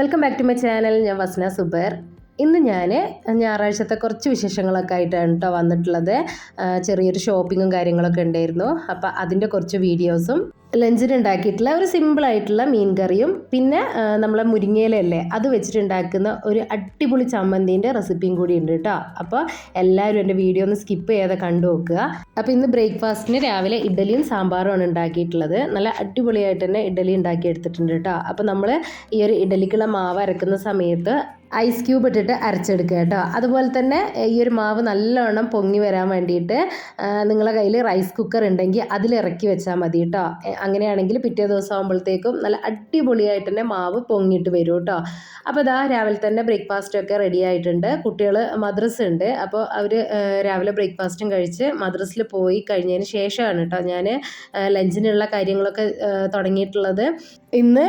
Welcome back to my channel ഞാൻ വസ്ന സുബേർ. ഇന്ന് ഞാൻ ഞായറാഴ്ചത്തെ കുറച്ച് വിശേഷങ്ങളൊക്കെ ആയിട്ടാണ് കേട്ടോ വന്നിട്ടുള്ളത്. ചെറിയൊരു ഷോപ്പിങ്ങും കാര്യങ്ങളൊക്കെ ഉണ്ടായിരുന്നു. അപ്പോൾ അതിന്റെ കുറച്ച് വീഡിയോസും ലഞ്ചിന് ഉണ്ടാക്കിയിട്ടുള്ള ഒരു സിമ്പിളായിട്ടുള്ള മീൻ കറിയും പിന്നെ നമ്മളെ മുരിങ്ങയിലല്ലേ അത് വെച്ചിട്ടുണ്ടാക്കുന്ന ഒരു അടിപൊളി ചമ്മന്തിന്റെ റെസിപ്പിയും കൂടി ഉണ്ട് കേട്ടോ. അപ്പോൾ എല്ലാവരും എന്റെ വീഡിയോ ഒന്ന് സ്കിപ്പ് ചെയ്യാതെ കണ്ടു നോക്കുക. അപ്പോൾ ഇന്ന് ബ്രേക്ക്ഫാസ്റ്റിന് രാവിലെ ഇഡ്ഡലിയും സാമ്പാറുമാണ് ഉണ്ടാക്കിയിട്ടുള്ളത്. നല്ല അടിപൊളിയായിട്ട് തന്നെ ഇഡ്ഡലി ഉണ്ടാക്കി എടുത്തിട്ടുണ്ട് കേട്ടോ. അപ്പോൾ നമ്മൾ ഈ ഒരു ഇഡ്ഡലിക്കുള്ള മാവ് അരക്കുന്ന സമയത്ത് ഐസ് ക്യൂബ് ഇട്ടിട്ട് അരച്ചെടുക്കുക കേട്ടോ. അതുപോലെ തന്നെ ഈ ഒരു മാവ് നല്ലവണ്ണം പൊങ്ങി വരാൻ വേണ്ടിയിട്ട് നിങ്ങളുടെ കയ്യിൽ റൈസ് കുക്കർ ഉണ്ടെങ്കിൽ അതിലിറക്കി വെച്ചാൽ മതി കേട്ടോ. അങ്ങനെയാണെങ്കിൽ പിറ്റേ ദിവസം ആകുമ്പോഴത്തേക്കും നല്ല അടിപൊളിയായിട്ട് തന്നെ മാവ് പൊങ്ങിയിട്ട് വരും കേട്ടോ. അപ്പോൾ ഇതാ രാവിലെ തന്നെ ബ്രേക്ക്ഫാസ്റ്റൊക്കെ റെഡി ആയിട്ടുണ്ട്. കുട്ടികൾ മദ്രസ ഉണ്ട്. അപ്പോൾ അവർ രാവിലെ ബ്രേക്ക്ഫാസ്റ്റും കഴിച്ച് മദ്രസിൽ പോയി കഴിഞ്ഞതിന് ശേഷമാണ് കേട്ടോ ഞാൻ ലഞ്ചിനുള്ള കാര്യങ്ങളൊക്കെ തുടങ്ങിയിട്ടുള്ളത്. ഇന്ന്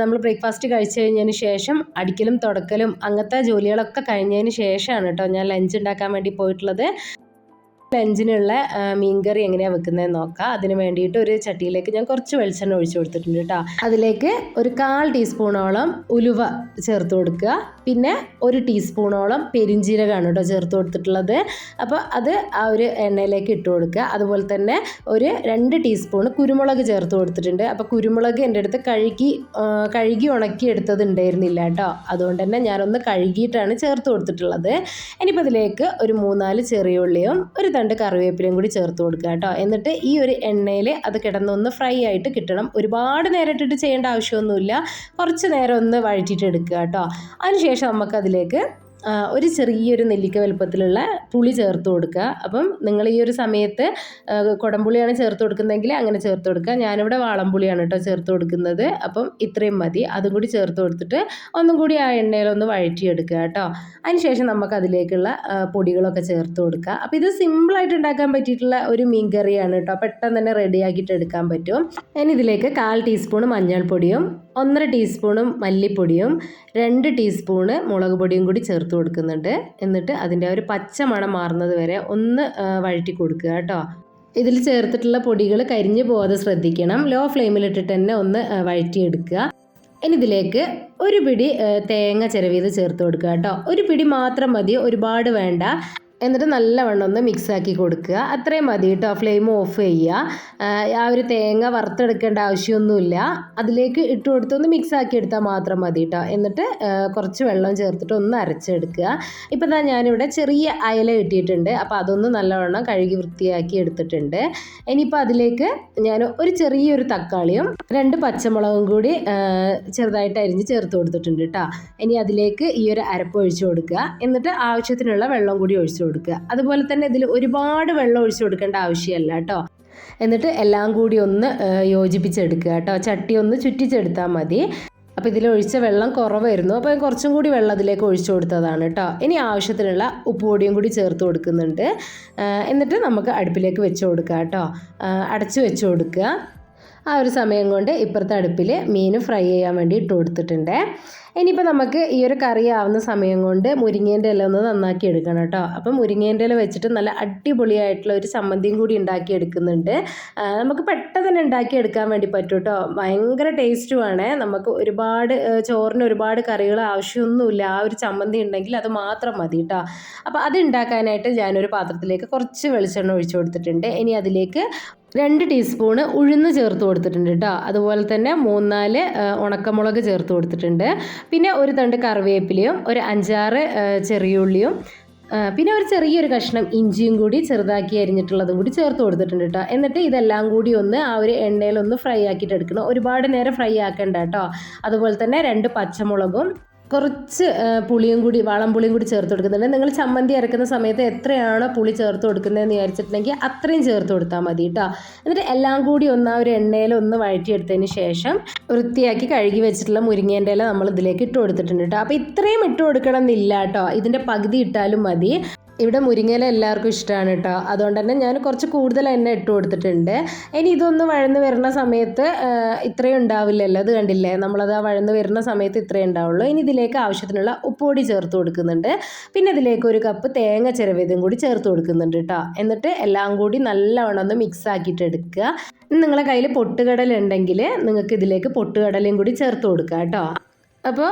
നമ്മൾ ബ്രേക്ക്ഫാസ്റ്റ് കഴിച്ചു കഴിഞ്ഞതിന് ശേഷം അടിക്കലും തുടക്കലും അങ്ങനത്തെ ജോലികളൊക്കെ കഴിഞ്ഞതിന് ശേഷമാണ് കേട്ടോ ഞാൻ ലഞ്ച് ഉണ്ടാക്കാൻ വേണ്ടി പോയിട്ടുള്ളത്. ലഞ്ചിനുള്ള ആ, മീൻകറി എങ്ങനെയാണ് വെക്കുന്നതെന്ന് നോക്കാം. അതിന് വേണ്ടിയിട്ട് ഒരു ചട്ടിയിലേക്ക് ഞാൻ കുറച്ച് വെളിച്ചെണ്ണ ഒഴിച്ചു കൊടുത്തിട്ടുണ്ട് കേട്ടോ. അതിലേക്ക് ഒരു കാൽ ടീസ്പൂണോളം ഉലുവ ചേർത്ത് കൊടുക്കുക. പിന്നെ ഒരു ടീസ്പൂണോളം പെരിഞ്ജീരകമാണ് കേട്ടോ ചേർത്ത് കൊടുത്തിട്ടുള്ളത്. അപ്പോൾ അത് ആ ഒരു എണ്ണയിലേക്ക് ഇട്ട് കൊടുക്കുക. അതുപോലെ തന്നെ ഒരു രണ്ട് ടീസ്പൂൺ കുരുമുളക് ചേർത്ത് കൊടുത്തിട്ടുണ്ട്. അപ്പോൾ കുരുമുളക് എന്റെ അടുത്ത് കഴുകി കഴുകി ഉണക്കി എടുത്തത് ഉണ്ടായിരുന്നില്ല കേട്ടോ. അതുകൊണ്ട് തന്നെ ഞാനൊന്ന് കഴുകിയിട്ടാണ് ചേർത്ത് കൊടുത്തിട്ടുള്ളത്. ഇനിയിപ്പോൾ അതിലേക്ക് ഒരു മൂന്നാൽ ചെറിയ ഉള്ളിയും ഒരു തണ്ട് കറിവേപ്പിലയും കൂടി ചേർത്ത് കൊടുക്കുക കേട്ടോ. എന്നിട്ട് ഈ ഒരു എണ്ണയിൽ അത് കിടന്നൊന്ന് ഫ്രൈ ആയിട്ട് കിട്ടണം. ഒരുപാട് നേരം ഇട്ടിട്ട് ചെയ്യേണ്ട ആവശ്യമൊന്നുമില്ല. കുറച്ച് നേരം ഒന്ന് വഴറ്റിയിട്ട് എടുക്കുക കേട്ടോ. അതിനുശേഷം നമുക്കതിലേക്ക് ഒരു ചെറിയൊരു നെല്ലിക്ക വലുപ്പത്തിലുള്ള പുളി ചേർത്ത് കൊടുക്കുക. അപ്പം നിങ്ങൾ ഈ ഒരു സമയത്ത് കുടംപുളിയാണ് ചേർത്ത് കൊടുക്കുന്നതെങ്കിൽ അങ്ങനെ ചേർത്ത് കൊടുക്കുക. ഞാനിവിടെ വാളംപുളിയാണ് കേട്ടോ ചേർത്ത് കൊടുക്കുന്നത്. അപ്പം ഇത്രയും മതി. അതും കൂടി ചേർത്ത് കൊടുത്തിട്ട് ഒന്നും കൂടി ആ എണ്ണയിലൊന്ന് വഴറ്റിയെടുക്കുക കേട്ടോ. അതിനുശേഷം നമുക്ക് അതിലേക്കുള്ള പൊടികളൊക്കെ ചേർത്ത് കൊടുക്കുക. അപ്പോൾ ഇത് സിമ്പിളായിട്ട് ഉണ്ടാക്കാൻ പറ്റിയിട്ടുള്ള ഒരു മീൻ കറിയാണ് കേട്ടോ. പെട്ടെന്ന് തന്നെ റെഡിയാക്കിയിട്ട് എടുക്കാൻ പറ്റും. ഇനി ഇതിലേക്ക് കാൽ ടീസ്പൂൺ മഞ്ഞൾപ്പൊടിയും ഒന്നര ടീസ്പൂണും മല്ലിപ്പൊടിയും രണ്ട് ടീസ്പൂണ് മുളക് പൊടിയും കൂടി ചേർത്ത് കൊടുക്കുന്നുണ്ട്. എന്നിട്ട് അതിന്റെ ഒരു പച്ച മണം മാറുന്നത് വരെ ഒന്ന് വഴറ്റി കൊടുക്കുക കേട്ടോ. ഇതിൽ ചേർത്തിട്ടുള്ള പൊടികൾ കരിഞ്ഞു പോകാതെ ശ്രദ്ധിക്കണം. ലോ ഫ്ലെയിമിലിട്ടിട്ട് തന്നെ ഒന്ന് വഴറ്റിയെടുക്കുക. ഇനി ഇതിലേക്ക് ഒരു പിടി തേങ്ങ ചിരവിയത് ചേർത്ത് കൊടുക്കുക കേട്ടോ. ഒരു പിടി മാത്രം മതി ഒരുപാട് വേണ്ട. എന്നിട്ട് നല്ലവണ്ണം ഒന്ന് മിക്സ് ആക്കി കൊടുക്കുക. അത്രയും മതി കേട്ടോ ഫ്ലെയിം ഓഫ് ചെയ്യുക. ആ, ഒരു തേങ്ങ വറുത്തെടുക്കേണ്ട ആവശ്യമൊന്നുമില്ല. അതിലേക്ക് ഇട്ട് കൊടുത്ത് ഒന്ന് മിക്സ് ആക്കി എടുത്താൽ മാത്രം മതി കേട്ടോ. എന്നിട്ട് കുറച്ച് വെള്ളം ചേർത്തിട്ട് ഒന്ന് അരച്ചെടുക്കുക. ഇപ്പോൾ ഞാൻ ഞാനിവിടെ ചെറിയ അയല കിട്ടിയിട്ടുണ്ട്. അപ്പോൾ അതൊന്ന് നല്ലവണ്ണം കഴുകി വൃത്തിയാക്കി എടുത്തിട്ടുണ്ട്. ഇനിയിപ്പോൾ അതിലേക്ക് ഞാൻ ഒരു ചെറിയൊരു തക്കാളിയും രണ്ട് പച്ചമുളകും കൂടി ചെറുതായിട്ട് അരിഞ്ഞ് ചേർത്ത് കൊടുത്തിട്ടുണ്ട് കേട്ടോ. ഇനി അതിലേക്ക് ഈ ഒരു അരപ്പ് ഒഴിച്ചു കൊടുക്കുക. എന്നിട്ട് ആവശ്യത്തിനുള്ള വെള്ളം കൂടി ഒഴിച്ചു കൊടുക്കുക. അതുപോലെ തന്നെ ഇതിൽ ഒരുപാട് വെള്ളം ഒഴിച്ചു കൊടുക്കേണ്ട ആവശ്യമല്ല കേട്ടോ. എന്നിട്ട് എല്ലാം കൂടി ഒന്ന് യോജിപ്പിച്ചെടുക്കുക കേട്ടോ. ചട്ടി ഒന്ന് ചുറ്റിച്ചെടുത്താൽ മതി. അപ്പോൾ ഇതിൽ ഒഴിച്ച വെള്ളം കുറവായിരുന്നു. അപ്പോൾ കുറച്ചും കൂടി വെള്ളം അതിലേക്ക് ഒഴിച്ചു കൊടുത്തതാണ് കേട്ടോ. ഇനി ആവശ്യത്തിനുള്ള ഉപ്പുപൊടിയും കൂടി ചേർത്ത് കൊടുക്കുന്നുണ്ട്. എന്നിട്ട് നമുക്ക് അടുപ്പിലേക്ക് വെച്ച് കൊടുക്കുക കേട്ടോ. അടച്ചു വെച്ച് കൊടുക്കുക. ആ ഒരു സമയം കൊണ്ട് ഇപ്പുറത്തെ അടുപ്പിൽ മീൻ ഫ്രൈ ചെയ്യാൻ വേണ്ടി ഇട്ട് കൊടുത്തിട്ടുണ്ട്. ഇനിയിപ്പോൾ നമുക്ക് ഈ ഒരു കറി ആവുന്ന സമയം കൊണ്ട് മുരിങ്ങേന്റെ ഇല ഒന്ന് നന്നാക്കി എടുക്കണം കേട്ടോ. അപ്പം മുരിങ്ങേന്റെ ഇല വെച്ചിട്ട് നല്ല അടിപൊളിയായിട്ടുള്ള ഒരു ചമ്മന്തിയും കൂടി ഉണ്ടാക്കി എടുക്കുന്നുണ്ട്. നമുക്ക് പെട്ടെന്ന് തന്നെ ഉണ്ടാക്കി എടുക്കാൻ വേണ്ടി പറ്റും കേട്ടോ. ഭയങ്കര ടേസ്റ്റുമാണ് നമുക്ക് ഒരുപാട് ചോറിന് ഒരുപാട് കറികൾ ആവശ്യമൊന്നുമില്ല. ആ ഒരു ചമ്മന്തി ഉണ്ടെങ്കിൽ അത് മാത്രം മതി കേട്ടോ. അപ്പോൾ അത് ഉണ്ടാക്കാനായിട്ട് ഞാനൊരു പാത്രത്തിലേക്ക് കുറച്ച് വെളിച്ചെണ്ണ ഒഴിച്ചു കൊടുത്തിട്ടുണ്ട്. ഇനി അതിലേക്ക് രണ്ട് ടീസ്പൂണ് ഉഴുന്ന് ചേർത്ത് കൊടുത്തിട്ടുണ്ട് കേട്ടോ അതുപോലെ തന്നെ മൂന്നാൽ ഉണക്കമുളക് ചേർത്ത് കൊടുത്തിട്ടുണ്ട്. പിന്നെ ഒരു തണ്ട് കറിവേപ്പിലയും ഒരു അഞ്ചാറ് ചെറിയുള്ളിയും പിന്നെ ഒരു ചെറിയൊരു കഷ്ണം ഇഞ്ചിയും കൂടി ചെറുതാക്കി അരിഞ്ഞിട്ടുള്ളതും കൂടി ചേർത്ത് കൊടുത്തിട്ടുണ്ട് കേട്ടോ എന്നിട്ട് ഇതെല്ലാം കൂടി ഒന്ന് ആ ഒരു എണ്ണയിലൊന്ന് ഫ്രൈ ആക്കിയിട്ട് എടുക്കണം. ഒരുപാട് നേരം ഫ്രൈ ആക്കേണ്ട കേട്ടോ അതുപോലെ തന്നെ രണ്ട് പച്ചമുളകും കുറച്ച് പുളിയും കൂടി വളം പുളിയും കൂടി ചേർത്ത് കൊടുക്കുന്നുണ്ട്. നിങ്ങൾ ചമ്മന്തി അരക്കുന്ന സമയത്ത് എത്രയാണോ പുളി ചേർത്ത് കൊടുക്കുന്നതെന്ന് വിചാരിച്ചിട്ടുണ്ടെങ്കിൽ അത്രയും ചേർത്ത് കൊടുത്താൽ മതി കേട്ടോ എന്നിട്ട് എല്ലാം കൂടി ഒന്ന് ആ ഒരു എണ്ണയിൽ ഒന്ന് വഴറ്റിയെടുത്തതിന് ശേഷം വൃത്തിയാക്കി കഴുകി വെച്ചിട്ടുള്ള മുരിങ്ങേന്റെ ഇല നമ്മൾ ഇതിലേക്ക് ഇട്ട് കൊടുത്തിട്ടുണ്ട് കേട്ടോ അപ്പോൾ ഇത്രയും ഇട്ട് കൊടുക്കണം എന്നില്ല കേട്ടോ ഇതിന്റെ പകുതി ഇട്ടാലും മതി. ഇവിടെ മുരിങ്ങയില എല്ലാവർക്കും ഇഷ്ടമാണ് കേട്ടോ. അതുകൊണ്ട് തന്നെ ഞാൻ കുറച്ച് കൂടുതൽ എണ്ണ ഇട്ട് കൊടുത്തിട്ടുണ്ട്. ഇനി ഇതൊന്ന് വഴന്ന് വരുന്ന സമയത്ത് ഇത്രയും ഉണ്ടാവില്ലല്ലോ. അത് കണ്ടില്ലേ? നമ്മളത് ആ വഴന്ന് വരുന്ന സമയത്ത് ഇത്രയും ഉണ്ടാവുള്ളൂ. ഇനി ഇതിലേക്ക് ആവശ്യത്തിനുള്ള ഉപ്പുപൊടി ചേർത്ത് കൊടുക്കുന്നുണ്ട്. പിന്നെ ഇതിലേക്ക് ഒരു കപ്പ് തേങ്ങ ചിരവിയതും കൂടി ചേർത്ത് കൊടുക്കുന്നുണ്ട് കേട്ടോ. എന്നിട്ട് എല്ലാം കൂടി നല്ലവണ്ണം ഒന്ന് മിക്സ് ആക്കിയിട്ട് എടുക്കുക. ഇനി നിങ്ങളെ കയ്യിൽ പൊട്ടുകടല ഉണ്ടെങ്കിൽ നിങ്ങൾക്ക് ഇതിലേക്ക് പൊട്ടുകടലയും കൂടി ചേർത്ത് കൊടുക്കുക കേട്ടോ. അപ്പോൾ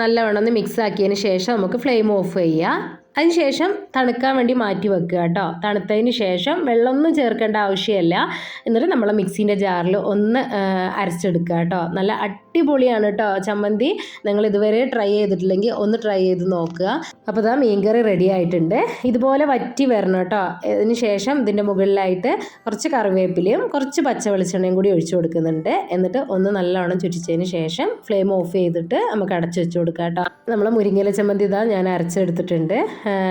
നല്ലവണ്ണം ഒന്ന് മിക്സ് ആക്കിയതിന് ശേഷം നമുക്ക് ഫ്ലെയിം ഓഫ് ചെയ്യുക അതിനുശേഷം തണുക്കാൻ വേണ്ടി മാറ്റി വെക്കുക കേട്ടോ. തണുത്തതിന് ശേഷം വെള്ളമൊന്നും ചേർക്കേണ്ട ആവശ്യമില്ല. എന്നിട്ട് നമ്മൾ മിക്സീന്റെ ജാറിൽ ഒന്ന് അരച്ചെടുക്കുക കേട്ടോ. നല്ല അടിപൊളിയാണ് കേട്ടോ ചമ്മന്തി. നിങ്ങൾ ഇതുവരെ ട്രൈ ചെയ്തിട്ടില്ലെങ്കിൽ ഒന്ന് ട്രൈ ചെയ്ത് നോക്കുക. അപ്പോൾ ഇതാ മീൻകറി റെഡി ആയിട്ടുണ്ട്. ഇതുപോലെ വറ്റി വരണം കേട്ടോ. ഇതിന് ശേഷം ഇതിന്റെ മുകളിലായിട്ട് കുറച്ച് കറിവേപ്പിലയും കുറച്ച് പച്ച വെളിച്ചെണ്ണയും കൂടി ഒഴിച്ചു കൊടുക്കുന്നുണ്ട്. എന്നിട്ട് ഒന്ന് നല്ലോണം ചുറ്റിച്ചതിന് ശേഷം ഫ്ലെയിം ഓഫ് ചെയ്തിട്ട് നമുക്ക് അടച്ചു വെച്ച് കൊടുക്കാം കേട്ടോ. നമ്മൾ മുരിങ്ങയില ചമ്മന്തി ഇതാ ഞാൻ അരച്ചെടുത്തിട്ടുണ്ട്.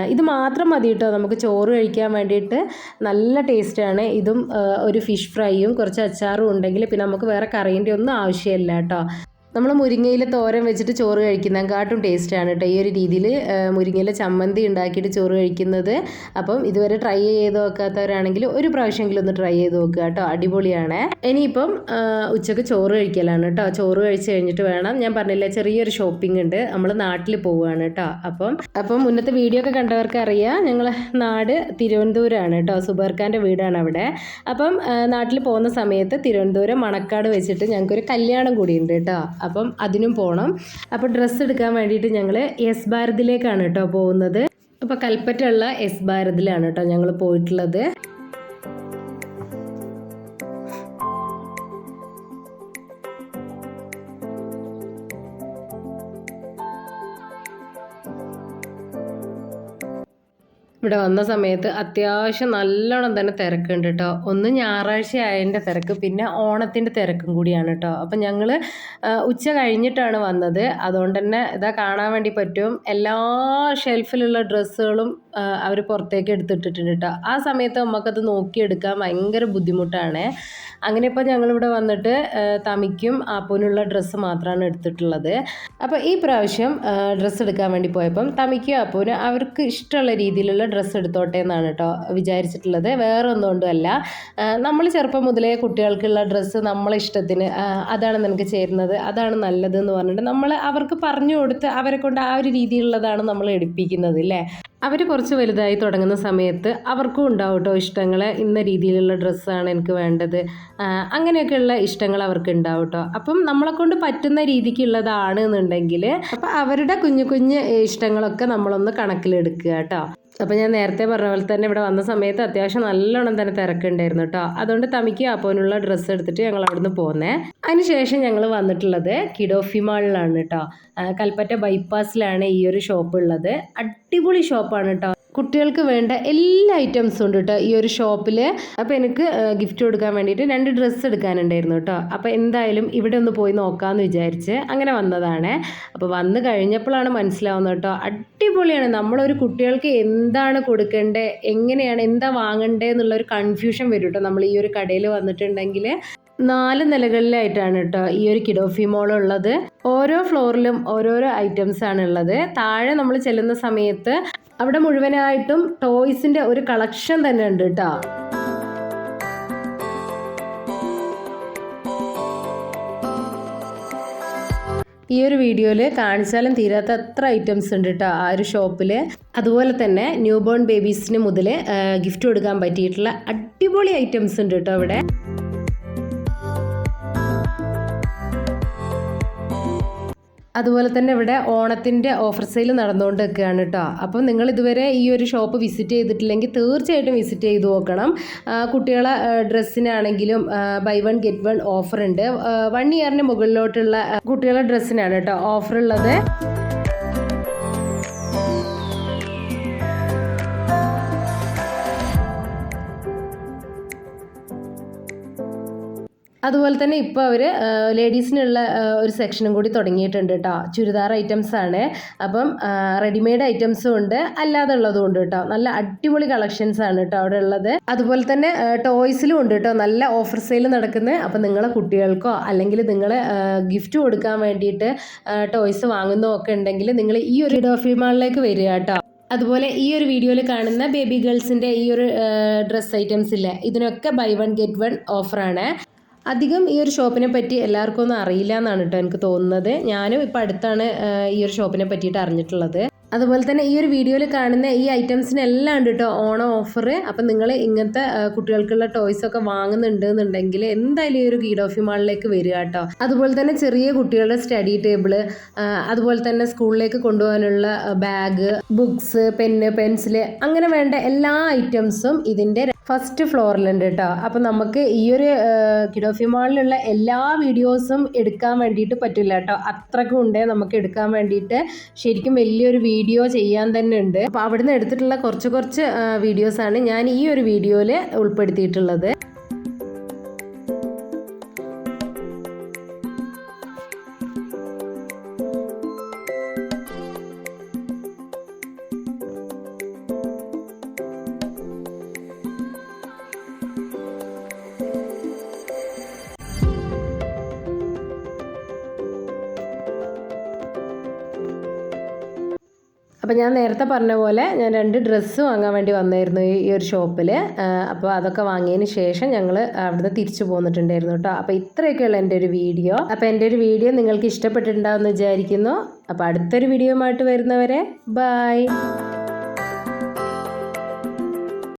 ഇത് മാത്രം മതി കേട്ടോ. നമുക്ക് ചോറ് കഴിക്കാൻ വേണ്ടിയിട്ട് നല്ല ടേസ്റ്റാണ് ഇതും ഒരു ഫിഷ് ഫ്രൈയും കുറച്ച് അച്ചാറും ഉണ്ടെങ്കിൽ പിന്നെ നമുക്ക് വേറെ കറീന്റെ ഒന്നും ആവശ്യമില്ല കേട്ടോ. നമ്മൾ മുരിങ്ങയില തോരൻ വെച്ചിട്ട് ചോറ് കഴിക്കുന്നതിനെക്കാട്ടും ടേസ്റ്റാണ് കേട്ടോ ഈ ഒരു രീതിയിൽ മുരിങ്ങയില ചമ്മന്തി ഉണ്ടാക്കിയിട്ട് ചോറ് കഴിക്കുന്നത്. അപ്പം ഇതുവരെ ട്രൈ ചെയ്ത് നോക്കാത്തവരാണെങ്കിൽ ഒരു പ്രാവശ്യമെങ്കിലും ഒന്ന് ട്രൈ ചെയ്ത് നോക്കുക കേട്ടോ അടിപൊളിയാണ്. ഇനിയിപ്പം ഉച്ചയ്ക്ക് ചോറ് കഴിക്കലാണ് കേട്ടോ ചോറ് കഴിച്ച് കഴിഞ്ഞിട്ട് വേണം. ഞാൻ പറഞ്ഞില്ല ചെറിയൊരു ഷോപ്പിംഗ് ഉണ്ട്. നമ്മൾ നാട്ടിൽ പോവുകയാണ് കേട്ടോ അപ്പം അപ്പം മുന്നത്തെ വീഡിയോ ഒക്കെ കണ്ടവർക്ക് അറിയാം. ഞങ്ങൾ നാട് തിരുവനന്തപുരമാണ് കേട്ടോ സുബർഖാന്റെ വീടാണ് അവിടെ. അപ്പം നാട്ടിൽ പോകുന്ന സമയത്ത് തിരുവനന്തപുരം മണക്കാട് വെച്ചിട്ട് ഞങ്ങൾക്കൊരു കല്യാണം കൂടിയുണ്ട് കേട്ടോ അപ്പം അതിനും പോകണം അപ്പോൾ ഡ്രസ്സ് എടുക്കാൻ വേണ്ടിയിട്ട് ഞങ്ങൾ എസ് ഭാരതിലേക്കാണ് കേട്ടോ പോകുന്നത്. അപ്പോൾ കൽപ്പറ്റയുള്ള എസ് ഭാരതിലാണ് കേട്ടോ ഞങ്ങൾ പോയിട്ടുള്ളത്. ഇവിടെ വന്ന സമയത്ത് അത്യാവശ്യം നല്ലോണം തന്നെ തിരക്കുണ്ട് കേട്ടോ ഒന്ന് ഞായറാഴ്ച ആയതിന്റെ തിരക്ക് പിന്നെ ഓണത്തിന്റെ തിരക്കും കൂടിയാണ് കേട്ടോ അപ്പം ഞങ്ങൾ ഉച്ച കഴിഞ്ഞിട്ടാണ് വന്നത്. അതുകൊണ്ട് തന്നെ ഇതാ കാണാൻ വേണ്ടി പറ്റും. എല്ലാ ഷെൽഫിലുള്ള ഡ്രസ്സുകളും അവർ പുറത്തേക്ക് എടുത്തിട്ടിട്ടുണ്ട് കേട്ടോ ആ സമയത്ത് നമുക്കത് നോക്കിയെടുക്കാൻ ഭയങ്കര ബുദ്ധിമുട്ടാണ്. അങ്ങനെ ഇപ്പോൾ ഞങ്ങളിവിടെ വന്നിട്ട് തമിക്കും ആപ്പൂനുള്ള ഡ്രസ്സ് മാത്രമാണ് എടുത്തിട്ടുള്ളത്. അപ്പോൾ ഈ പ്രാവശ്യം ഡ്രസ്സ് എടുക്കാൻ വേണ്ടി പോയപ്പം തമിക്കും ആപ്പൂന് അവർക്ക് ഇഷ്ടമുള്ള രീതിയിലുള്ള ഡ്രസ്സ് എടുത്തോട്ടെ എന്നാണ് കേട്ടോ വിചാരിച്ചിട്ടുള്ളത്. വേറെ ഒന്നുകൊണ്ടുമല്ല. നമ്മൾ ചെറുപ്പം മുതലേ കുട്ടികൾക്കുള്ള ഡ്രസ്സ് നമ്മളെ ഇഷ്ടത്തിന് അതാണ് നിനക്ക് ചേരുന്നത് അതാണ് നല്ലത് എന്ന് പറഞ്ഞിട്ട് നമ്മൾ അവർക്ക് പറഞ്ഞു കൊടുത്ത് അവരെ കൊണ്ട് ആ ഒരു രീതിയിലുള്ളതാണ് നമ്മൾ എടുപ്പിക്കുന്നത് അല്ലേ അവർ കുറച്ച് വലുതായി തുടങ്ങുന്ന സമയത്ത് അവർക്കും ഉണ്ടാവും കേട്ടോ ഇഷ്ടങ്ങൾ ഇന്ന രീതിയിലുള്ള ഡ്രസ്സാണ് എനിക്ക് വേണ്ടത്. അങ്ങനെയൊക്കെയുള്ള ഇഷ്ടങ്ങൾ അവർക്ക് ഉണ്ടാവും കേട്ടോ അപ്പം നമ്മളെ കൊണ്ട് പറ്റുന്ന രീതിക്കുള്ളതാണ് എന്നുണ്ടെങ്കിൽ അപ്പം അവരുടെ കുഞ്ഞു കുഞ്ഞ് ഇഷ്ടങ്ങളൊക്കെ നമ്മളൊന്ന് കണക്കിലെടുക്കുക കേട്ടോ അപ്പോൾ ഞാൻ നേരത്തെ പറഞ്ഞ പോലെ തന്നെ ഇവിടെ വന്ന സമയത്ത് അത്യാവശ്യം നല്ലോണം തന്നെ തിരക്കുണ്ടായിരുന്നു കേട്ടോ അതുകൊണ്ട് തമിക്ക് അപ്പോനുള്ള ഡ്രസ്സ് എടുത്തിട്ട് ഞങ്ങൾ അവിടുന്ന് പോന്നേ. അതിനുശേഷം ഞങ്ങൾ വന്നിട്ടുള്ളത് കിഡോഫി മാളിലാണ് കേട്ടോ കൽപ്പറ്റ ബൈപ്പാസിലാണ് ഈ ഒരു ഷോപ്പ് ഉള്ളത്. അടിപൊളി ഷോപ്പാണ് കേട്ടോ കുട്ടികൾക്ക് വേണ്ട എല്ലാ ഐറ്റംസും ഉണ്ട് കേട്ടോ ഈ ഒരു ഷോപ്പിൽ അപ്പോൾ എനിക്ക് ഗിഫ്റ്റ് കൊടുക്കാൻ വേണ്ടിയിട്ട് രണ്ട് ഡ്രസ്സ് എടുക്കാനുണ്ടായിരുന്നു കേട്ടോ അപ്പോൾ എന്തായാലും ഇവിടെ ഒന്ന് പോയി നോക്കാമെന്ന് വിചാരിച്ച് അങ്ങനെ വന്നതാണ്. അപ്പോൾ വന്ന് കഴിഞ്ഞപ്പോഴാണ് മനസ്സിലാവുന്നത് കേട്ടോ അടിപൊളിയാണ്. നമ്മളൊരു കുട്ടികൾക്ക് എന്താണ് കൊടുക്കേണ്ടത് എങ്ങനെയാണ് എന്താ വാങ്ങണ്ടേ എന്നുള്ള ഒരു കൺഫ്യൂഷൻ വരും കേട്ടോ നമ്മൾ ഈ ഒരു കടയിൽ വന്നിട്ടുണ്ടെങ്കിൽ നാല് നിലകളിലായിട്ടാണ് കേട്ടോ ഈ ഒരു കിഡോഫി മോൾ ഉള്ളത്. ഓരോ ഫ്ലോറിലും ഓരോരോ ഐറ്റംസ് ആണ് ഉള്ളത്. താഴെ നമ്മൾ ചെല്ലുന്ന സമയത്ത് അവിടെ മുഴുവനായിട്ടും ടോയ്സിന്റെ ഒരു കളക്ഷൻ തന്നെ ഉണ്ട് കേട്ടോ. ഈ ഒരു വീഡിയോയിൽ കാണിച്ചാലും തീരാത്ത അത്ര ഐറ്റംസ് ഉണ്ട് കേട്ടോ ആ ഒരു ഷോപ്പിൽ അതുപോലെ തന്നെ ന്യൂ ബോൺ ബേബീസിന് മുതൽ ഗിഫ്റ്റ് കൊടുക്കാൻ പറ്റിയിട്ടുള്ള അടിപൊളി ഐറ്റംസ് ഉണ്ട് കേട്ടോ ഇവിടെ അതുപോലെ തന്നെ ഇവിടെ ഓണത്തിന്റെ ഓഫർ സെയിൽ നടന്നുകൊണ്ട് നിൽക്കുകയാണ് കേട്ടോ അപ്പം നിങ്ങൾ ഇതുവരെ ഈ ഒരു ഷോപ്പ് വിസിറ്റ് ചെയ്തിട്ടില്ലെങ്കിൽ തീർച്ചയായിട്ടും വിസിറ്റ് ചെയ്ത് നോക്കണം. കുട്ടികളെ ഡ്രസ്സിനാണെങ്കിലും buy one get one offer ഉണ്ട്. വൺ ഇയറിന് മുകളിലോട്ടുള്ള കുട്ടികളുടെ ഡ്രസ്സിനാണ് കേട്ടോ ഓഫർ അതുപോലെ തന്നെ ഇപ്പോൾ അവർ ലേഡീസിനുള്ള ഒരു സെക്ഷനും കൂടി തുടങ്ങിയിട്ടുണ്ട് കേട്ടോ ചുരിദാർ ഐറ്റംസ് ആണ്. അപ്പം റെഡിമെയ്ഡ് ഐറ്റംസും ഉണ്ട്. അല്ലാതെ ഉള്ളതും ഉണ്ട് കേട്ടോ നല്ല അടിപൊളി കളക്ഷൻസ് ആണ് കേട്ടോ അവിടെ ഉള്ളത്. അതുപോലെ തന്നെ ടോയ്സിലും ഉണ്ട് കേട്ടോ നല്ല ഓഫർ സെയിൽ നടക്കുന്നത് അപ്പം നിങ്ങളെ കുട്ടികൾക്കോ അല്ലെങ്കിൽ നിങ്ങൾ ഗിഫ്റ്റ് കൊടുക്കാൻ വേണ്ടിയിട്ട് ടോയ്സ് വാങ്ങുന്നതൊക്കെ ഉണ്ടെങ്കിൽ നിങ്ങൾ ഈ ഒരു ഡോഫി മാളിലേക്ക് വരിക കേട്ടോ അതുപോലെ ഈ ഒരു വീഡിയോയിൽ കാണുന്ന ബേബി ഗേൾസിന്റെ ഈ ഒരു ഡ്രസ് ഐറ്റംസ് ഇല്ലേ? ഇതിനൊക്കെ ബൈ വൺ ഗെറ്റ് വൺ ഓഫറാണ്. അധികം ഈ ഒരു ഷോപ്പിനെ പറ്റി എല്ലാവർക്കും ഒന്നും അറിയില്ല എന്നാണ് കേട്ടോ എനിക്ക് തോന്നുന്നത്. ഞാനും ഇപ്പം അടുത്താണ് ഈ ഒരു ഷോപ്പിനെ പറ്റിയിട്ട് അറിഞ്ഞിട്ടുള്ളത്. അതുപോലെ തന്നെ ഈ ഒരു വീഡിയോയിൽ കാണുന്ന ഈ ഐറ്റംസിനെല്ലാം ഉണ്ട് കേട്ടോ ഓണം ഓഫർ അപ്പം നിങ്ങൾ ഇങ്ങനത്തെ കുട്ടികൾക്കുള്ള ടോയ്സ് ഒക്കെ വാങ്ങുന്നുണ്ട് എന്നുണ്ടെങ്കിൽ എന്തായാലും ഈ ഒരു ഗീഡോഫി മാളിലേക്ക് വരിക കേട്ടോ അതുപോലെ തന്നെ ചെറിയ കുട്ടികളുടെ സ്റ്റഡി ടേബിൾ അതുപോലെ തന്നെ സ്കൂളിലേക്ക് കൊണ്ടുപോകാനുള്ള ബാഗ് ബുക്സ് പെന്ന് പെൻസിൽ അങ്ങനെ വേണ്ട എല്ലാ ഐറ്റംസും ഇതിന്റെ ഫസ്റ്റ് ഫ്ലോറിലുണ്ട് കേട്ടോ അപ്പം നമുക്ക് ഈ ഒരു കിഡോഫി മാളിലുള്ള എല്ലാ വീഡിയോസും എടുക്കാൻ വേണ്ടിയിട്ട് പറ്റില്ല കേട്ടോ അത്രക്കും ഉണ്ടേ നമുക്ക് എടുക്കാൻ വേണ്ടിയിട്ട്. ശരിക്കും വലിയൊരു വീഡിയോ ചെയ്യാൻ തന്നെ ഉണ്ട്. അപ്പോൾ അവിടുന്ന് എടുത്തിട്ടുള്ള കുറച്ച് കുറച്ച് വീഡിയോസാണ് ഞാൻ ഈ ഒരു വീഡിയോയിൽ ഉൾപ്പെടുത്തിയിട്ടുള്ളത്. അപ്പോൾ ഞാൻ നേരത്തെ പറഞ്ഞ പോലെ ഞാൻ രണ്ട് ഡ്രസ്സ് വാങ്ങാൻ വേണ്ടി വന്നായിരുന്നു ഈ ഒരു ഷോപ്പിൽ അപ്പോൾ അതൊക്കെ വാങ്ങിയതിന് ശേഷം ഞങ്ങൾ അവിടുന്ന് തിരിച്ചു പോന്നിട്ടുണ്ടായിരുന്നു കേട്ടോ അപ്പോൾ ഇത്രയൊക്കെയുള്ള എന്റെ ഒരു വീഡിയോ. അപ്പോൾ എന്റെ ഒരു വീഡിയോ നിങ്ങൾക്ക് ഇഷ്ടപ്പെട്ടിട്ടുണ്ടാവുമെന്ന് വിചാരിക്കുന്നു. അപ്പോൾ അടുത്തൊരു വീഡിയോ ആയിട്ട് വരുന്നവരെ ബൈ.